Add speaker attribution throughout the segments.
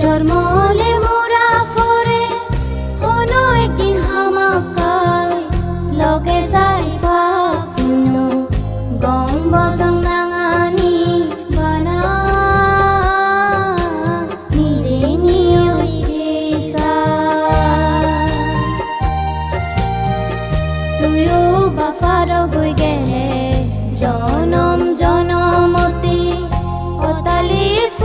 Speaker 1: জন্মলে মোরা ফরে হনো একদিন হামাকাই লগে যাই পাপুন গম বজং নাঙানি বানা নিজে নিয়ই দেসা তুইও জনম জনমতি অতালিফ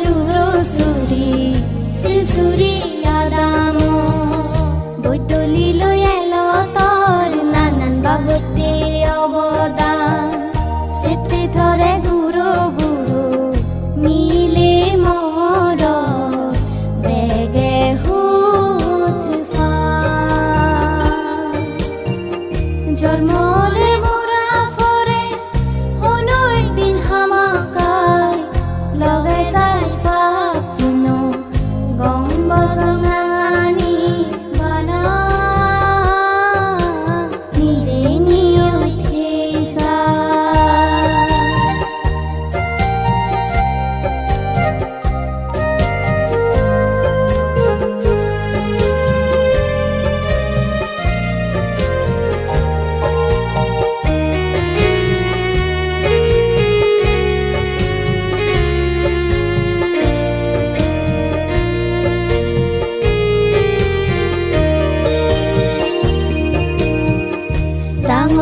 Speaker 1: জুরো সুরি, সিলসুরি আদাম। বৈতলি লই এলো নানান বাবতে অবদান সেতে ধরে গুরো বুড়ো মিলে মর বেগে হুজ জন্মলে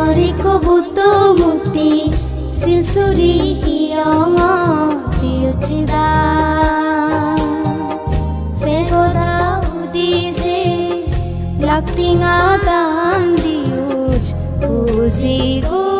Speaker 1: রে কবুত মুক্তি সিলসুরি হিয়মা প্রিয়চিদা ফেগোদা উদিসে লাগতিঙা দাম দিউজ পুসি গো